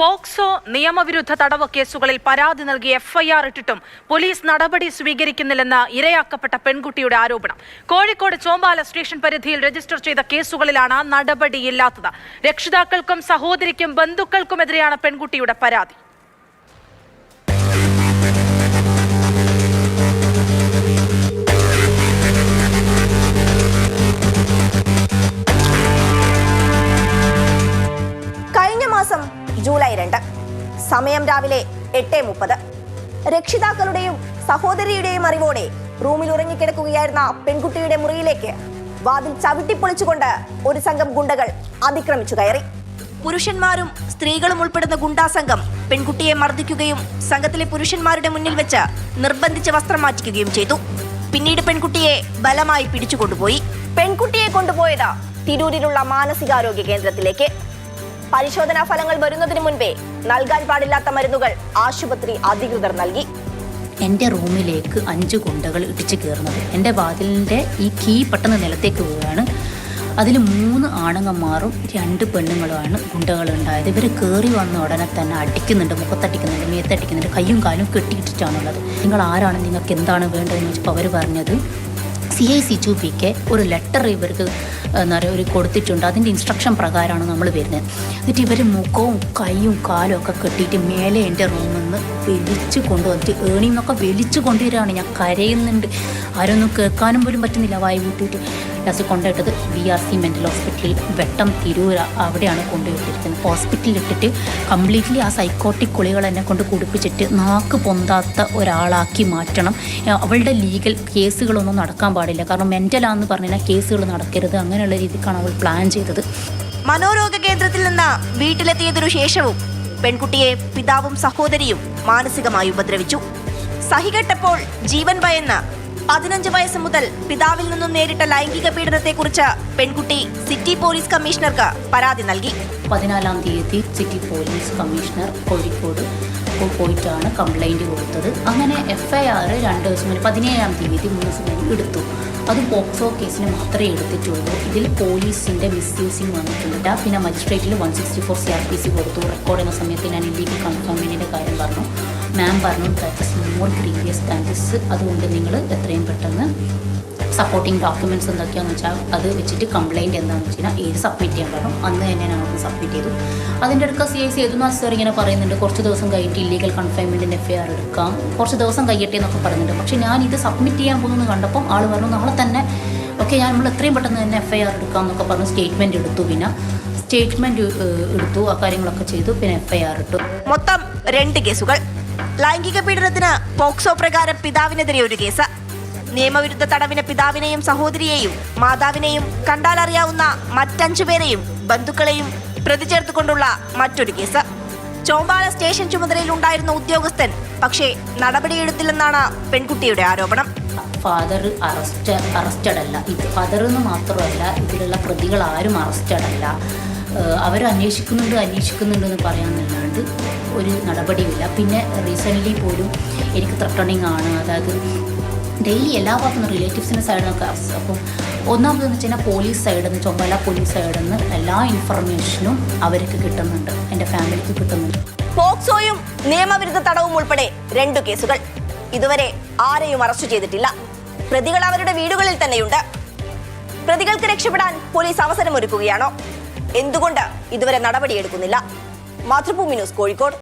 POCSO നിയമവിരുദ്ധ തടവ് കേസുകളിൽ പരാതി നൽകി എഫ്ഐആർ ഇട്ടിട്ടും പോലീസ് നടപടി സ്വീകരിക്കുന്നില്ലെന്ന് ഇരയാക്കപ്പെട്ട പെൺകുട്ടിയുടെ ആരോപണം. കോഴിക്കോട് ചോമ്പാല സ്റ്റേഷൻ പരിധിയിൽ രജിസ്റ്റർ ചെയ്ത കേസുകളിലാണ് നടപടിയില്ലാത്തത്. രക്ഷിതാക്കൾക്കും സഹോദരിക്കും ബന്ധുക്കൾക്കുമെതിരെയാണ് പെൺകുട്ടിയുടെ പരാതി. രണ്ട് സമയം രാവിലെ എട്ട് മുപ്പത്. രക്ഷിതാക്കളുടെയും സഹോദരിയുടെയും അറിവോടെ റൂമിൽ ഉറങ്ങിക്കിടക്കുകയായിരുന്ന പെൺകുട്ടിയുടെ മുറിയിലേക്ക് വാതിൽ ചവിട്ടിപ്പൊളിച്ചുകൊണ്ട് ഒരു സംഘം ഗുണ്ടകൾ അതിക്രമിച്ചു കയറി. പുരുഷന്മാരും സ്ത്രീകളും ഉൾപ്പെടുന്ന ഗുണ്ടാ സംഘം പെൺകുട്ടിയെ മർദ്ദിക്കുകയും സംഘത്തിലെ പുരുഷന്മാരുടെ മുന്നിൽ വെച്ച് നിർബന്ധിച്ച് വസ്ത്രം മാറ്റിക്കുകയും ചെയ്തു. പിന്നീട് പെൺകുട്ടിയെ ബലമായി പിടിച്ചുകൊണ്ടുപോയി. പെൺകുട്ടിയെ കൊണ്ടുപോയത് തിരൂരിലുള്ള മാനസികാരോഗ്യ കേന്ദ്രത്തിലേക്ക്. പരിശോധനാ ഫലങ്ങൾ വരുന്നതിന് മുൻപേ നൽകാൻ പാടില്ലാത്ത മരുന്നുകൾ ആശുപത്രി അധികൃതർ നൽകി. എന്റെ റൂമിലേക്ക് അഞ്ച് ഗുണ്ടകൾ ഇടിച്ചു കയറുന്നത്. എന്റെ വാതിലിന്റെ ഈ കീ പെട്ടെന്ന് നിലത്തേക്ക് പോവുകയാണ് അതിൽ മൂന്ന് ആണുങ്ങന്മാരും രണ്ട് പെണ്ണുങ്ങളുമാണ് ഗുണ്ടകൾ ഉണ്ടായത്. ഇവർ കയറി വന്ന ഉടനെ തന്നെ അടിക്കുന്നുണ്ട് മുഖത്തടിക്കുന്നുണ്ട് മേത്തടിക്കുന്നുണ്ട് കയ്യും കാലും കെട്ടിയിട്ടിട്ടാണുള്ളത്. നിങ്ങൾ ആരാണ്? നിങ്ങൾക്ക് എന്താണ് വേണ്ടതെന്ന് ചോദിച്ചപ്പോൾ അവർ പറഞ്ഞത്. സി ഐ സി പിക്ക് ഒരു ലെറ്റർ ഇവർക്ക് എന്താ പറയുക ഒരു കൊടുത്തിട്ടുണ്ട്. അതിന്റെ ഇൻസ്ട്രക്ഷൻ പ്രകാരമാണ് നമ്മൾ വരുന്നത്. എന്നിട്ട് ഇവർ മുഖവും കൈയും കാലും ഒക്കെ കെട്ടിയിട്ട് മേലെ എന്റെ റൂമിൽ നിന്ന് വലിച്ചു കൊണ്ടുവന്നിട്ട് ഏണിന്നൊക്കെ വലിച്ചു കൊണ്ടുവരികയാണ്. ഞാൻ കരയുന്നുണ്ട്. ആരൊന്നും കേൾക്കാനും പോലും പറ്റുന്നില്ല. വായി കൂട്ടിയിട്ട് ലാസ്റ്റ് കൊണ്ടുപോയിട്ടത് വി ആർ സി മെന്റൽ ഹോസ്പിറ്റലിൽ വെട്ടം തിരൂര അവിടെയാണ് കൊണ്ടുപോയിട്ടിരിക്കുന്നത് ഹോസ്പിറ്റലിൽ ഇട്ടിട്ട് കംപ്ലീറ്റ്ലി ആ സൈക്കോട്ടിക് കുളികൾ എന്നെ കൊണ്ട് കുടിപ്പിച്ചിട്ട് നാക്ക് പൊന്താത്ത ഒരാളാക്കി മാറ്റണം. അവളുടെ ലീഗൽ കേസുകളൊന്നും നടക്കാൻ പാടില്ല. കാരണം മെന്റലാന്ന് പറഞ്ഞാൽ കേസുകൾ നടക്കരുത്. അങ്ങനെയുള്ള രീതിക്കാണ് അവൾ പ്ലാൻ ചെയ്തത്. മനോരോഗ കേന്ദ്രത്തിൽ നിന്ന് വീട്ടിലെത്തിയതിനു ശേഷവും പെൺകുട്ടിയെ പിതാവും സഹോദരിയും മാനസികമായി ഉപദ്രവിച്ചു. സഹികെട്ടപ്പോൾ ജീവൻ ഭയന്ന് പതിനഞ്ച് വയസ്സ് മുതൽ പിതാവിൽ നിന്നും നേരിട്ട ലൈംഗിക പീഡനത്തെക്കുറിച്ച് പെൺകുട്ടി സിറ്റി പോലീസ് കമ്മീഷണർക്ക് പരാതി നൽകി. പതിനാലാം തീയതി സിറ്റി പോലീസ് കമ്മീഷണർ കോഴിക്കോട് പോയിട്ടാണ് കംപ്ലൈന്റ് കൊടുത്തത്. അങ്ങനെ എഫ് ഐ രണ്ട് ദിവസം മുന്നേ പതിനേഴാം തീയതി കഴിഞ്ഞ് എടുത്തു. അത് പോക്സോ കേസിന് മാത്രമേ എടുത്തിട്ടുള്ളൂ. ഇതിൽ പോലീസിന്റെ മിസ്യൂസിങ് വന്നിട്ടുണ്ട് പിന്നെ മജിസ്ട്രേറ്റിൽ one sixty four C R P C കൊടുത്തു. റെക്കോർഡ് ചെയ്യുന്ന സമയത്ത് ഞാൻ ഇല്ലീഗൽ കൺഫേമിന്റെ കാര്യം പറഞ്ഞു. മാം പറഞ്ഞു that is more grievous than this അതുകൊണ്ട് നിങ്ങൾ എത്രയും പെട്ടെന്ന് സപ്പോർട്ടിങ് ഡോക്യുമെന്റ്സ് എന്തൊക്കെയാണെന്ന് വെച്ചാൽ അത് വെച്ചിട്ട് കംപ്ലയിന്റ് എന്താണെന്ന് വെച്ച് കഴിഞ്ഞാൽ ഏത് സബ്മിറ്റ് ചെയ്യാൻ പറഞ്ഞു അന്ന് തന്നെ ഞങ്ങൾക്ക് സബ്മിറ്റ് ചെയ്തു. അതിന്റെ അടുക്ക സി ഐ സി ഏതെന്ന് സാർ ഇങ്ങനെ പറയുന്നുണ്ട്. കുറച്ച് ദിവസം കഴിഞ്ഞിട്ട് ഇല്ലീഗൽ കൺഫൈൻമെന്റിന്റെ എഫ് ഐ ആർ എടുക്കാം. കുറച്ച് ദിവസം കഴിയട്ടെ എന്നൊക്കെ പറയുന്നുണ്ട് പക്ഷേ ഞാൻ ഇത് സബ്മിറ്റ് ചെയ്യാൻ പോകുന്നത് കണ്ടപ്പോൾ ആൾ പറഞ്ഞു നാളെ തന്നെ ഓക്കെ ഞാൻ നമ്മൾ എത്രയും പെട്ടെന്ന് തന്നെ എഫ് ഐ ആർ എടുക്കാം എന്നൊക്കെ പറഞ്ഞ് സ്റ്റേറ്റ്മെന്റ് എടുത്തു. പിന്നെ സ്റ്റേറ്റ്മെന്റ് എടുത്തു. ആ കാര്യങ്ങളൊക്കെ ചെയ്തു. പിന്നെ എഫ് ഐ ആർ ഇട്ടു. മൊത്തം രണ്ട് കേസുകൾ. ലൈംഗിക പീഡനത്തിന് പോക്സോ പ്രകാരം പിതാവിനെതിരെ ഒരു കേസ്. നിയമവിരുദ്ധ തടവിന് പിതാവിനെയും സഹോദരിയെയും മാതാവിനെയും കണ്ടാലറിയാവുന്ന മറ്റഞ്ചു പേരെയും ബന്ധുക്കളെയും പ്രതി ചേർത്തുകൊണ്ടുള്ള മറ്റൊരു കേസ്. ചോമ്പാല സ്റ്റേഷൻ ചുമതലയിൽ ഉണ്ടായിരുന്ന ഉദ്യോഗസ്ഥൻ പക്ഷേ നടപടിയെടുത്തില്ലെന്നാണ് പെൺകുട്ടിയുടെ ആരോപണം. ഫാദർ അറസ്റ്റ് അറസ്റ്റഡ് അല്ല. ഇത് ഫാദർ എന്ന് മാത്രമല്ല ഇതിലുള്ള പ്രതികൾ ആരും അറസ്റ്റഡ് അല്ല. അവർ അന്വേഷിക്കുന്നുണ്ട് അന്വേഷിക്കുന്നുണ്ട് എന്ന് പറയാമെന്നല്ലാണ്ട് ഒരു നടപടിയില്ല പിന്നെ റീസെന്റ്ലി പോലും എനിക്ക് ത്രട്ടണിങ് ആണ്. അതായത് ഡെയിലി എല്ലാ ഭാഗത്തും റിലേറ്റീവ്സിന്റെ സൈഡിൽ നിന്നൊക്കെ അപ്പം ഒന്നാമതെന്ന് വെച്ച് കഴിഞ്ഞാൽ പോലീസ് സൈഡിൽ നിന്ന് ചൊമ്പല പോലീസ് സൈഡിൽ നിന്ന് എല്ലാ ഇൻഫർമേഷനും അവർക്ക് കിട്ടുന്നുണ്ട്. എന്റെ ഫാമിലിക്ക് കിട്ടുന്നുണ്ട്. പോക്സോയും നിയമവിരുദ്ധ തടവും ഉൾപ്പെടെ രണ്ടു കേസുകൾ. ഇതുവരെ ആരെയും അറസ്റ്റ് ചെയ്തിട്ടില്ല. പ്രതികൾ അവരുടെ വീടുകളിൽ തന്നെയുണ്ട്. പ്രതികൾക്ക് രക്ഷപ്പെടാൻ പോലീസ് അവസരമൊരുക്കുകയാണോ? എന്തുകൊണ്ട് ഇതുവരെ നടപടിയെടുക്കുന്നില്ല? മാതൃഭൂമി ന്യൂസ് കോഴിക്കോട്.